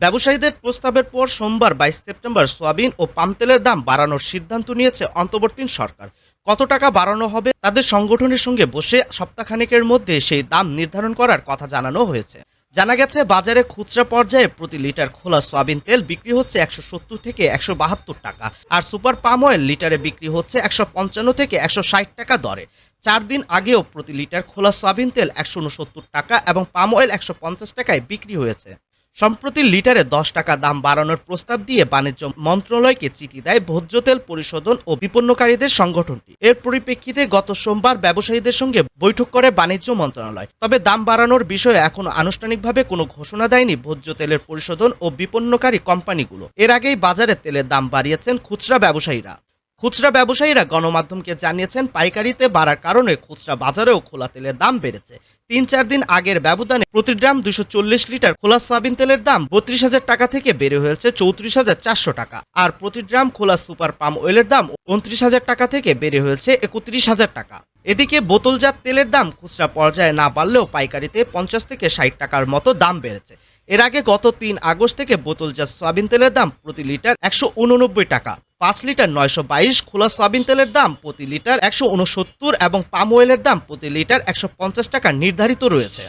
ব্যবসায়ীদের প্রস্তাবের পর সোমবার বাইশ সেপ্টেম্বর সোয়াবিন ও পাম তেলের দাম বাড়ানোর সিদ্ধান্ত নিয়েছে অন্তর্বর্তী সরকার। কত টাকা বাড়ানো হবে তাদের সংগঠনের সঙ্গে বসে সপ্তাহখানেকের মধ্যে সেই দাম নির্ধারণ করার কথা জানানো হয়েছে। জানা গেছে, বাজারে খুচরা পর্যায়ে প্রতি লিটার খোলা সয়াবিন তেল বিক্রি হচ্ছে একশো সত্তর থেকে একশো বাহাত্তর টাকা আর সুপার পাম অয়েল লিটারে বিক্রি হচ্ছে একশো পঞ্চান্ন থেকে একশো ষাট টাকা দরে। চার দিন আগেও প্রতি লিটার খোলা সয়াবিন তেল একশো উনসত্তর টাকা এবং পাম অয়েল একশো পঞ্চাশ টাকায় বিক্রি হয়েছে। সম্প্রতি লিটারে দশ টাকা দাম বাড়ানোর প্রস্তাব দিয়ে বাণিজ্য মন্ত্রণালয়কে চিঠি দেয় ভোজ্য তেল পরিশোধন ও বিপন্নকারীদের সংগঠনটি। এর পরিপ্রেক্ষিতে গত সোমবার ব্যবসায়ীদের সঙ্গে বৈঠক করে বাণিজ্য মন্ত্রণালয়। তবে দাম বাড়ানোর বিষয়ে এখনও আনুষ্ঠানিকভাবে কোনো ঘোষণা দেয়নি ভোজ্য তেলের পরিশোধন ও বিপন্নকারী কোম্পানিগুলো। এর আগেই বাজারে তেলের দাম বাড়িয়েছেন খুচরা ব্যবসায়ীরা। খুচরা ব্যবসায়ীরা গণমাধ্যমকে জানিয়েছেন, পাইকারিতে বাড়ার কারণে খুচরা বাজারেও খোলা তেলের দাম বেড়েছে। তিন চার দিন আগের ব্যবধানে প্রতি গ্রাম দুশো চল্লিশ লিটার খোলা সয়াবিন তেলের দাম বত্রিশ হাজার টাকা থেকে বেড়ে হয়েছে চৌত্রিশ হাজার চারশো টাকা। আর প্রতি গ্রাম খোলা সুপার পাম অয়েলের দাম উনত্রিশ হাজার টাকা থেকে বেড়ে হয়েছে একত্রিশ হাজার টাকা। এদিকে বোতলজাত তেলের দাম খুচরা পর্যায়ে না বাড়লেও পাইকারিতে পঞ্চাশ থেকে ষাট টাকার মতো দাম বেড়েছে। এর আগে গত তিন আগস্ট থেকে বোতলজাত সয়াবিন তেলের দাম প্রতি লিটার একশো উননব্বই টাকা। পাঁচ লিটার নয়শো বাইশ খোলা সয়াবিন তেলের দাম প্রতি লিটার একশো উনসত্তর এবং পাম অয়েলের দাম প্রতি লিটার একশো পঞ্চাশ টাকা নির্ধারিত রয়েছে।